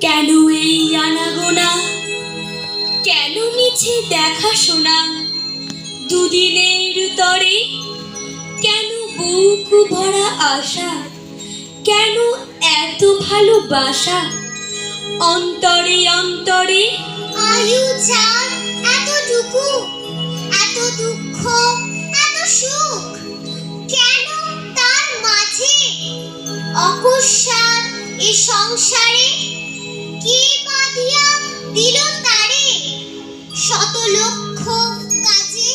কেন এই আনাগোনা? কেন মিছে দেখাশোনা? দুদিনের তরে কেন বুক ভরা আশা? কেন এত ভালোবাসা অন্তরে অন্তরে আয়ু চার এতটুকু অকস্মাৎ এ সংসারে কে বাঁধিয়া দিল তারে? শত লক্ষ কাজে?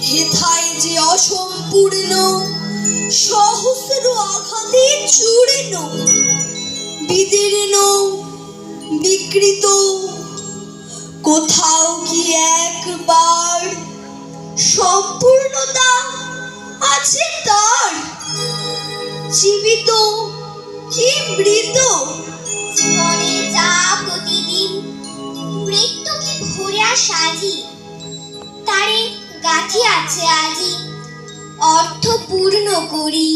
হেথায় যে অসম্পূর্ণ, সহস্র আঘাতে চূর্ণ, বিদীর্ণ, বিকৃত, কোথাও কি একবার সম্পূর্ণতা আছে তার? জীবিত কি মৃত জীবনে যা প্রতিদিন মৃত্যুকে ঘুরে সাজি তারে গাঁথি আছে আজি অর্থ পূর্ণ করি।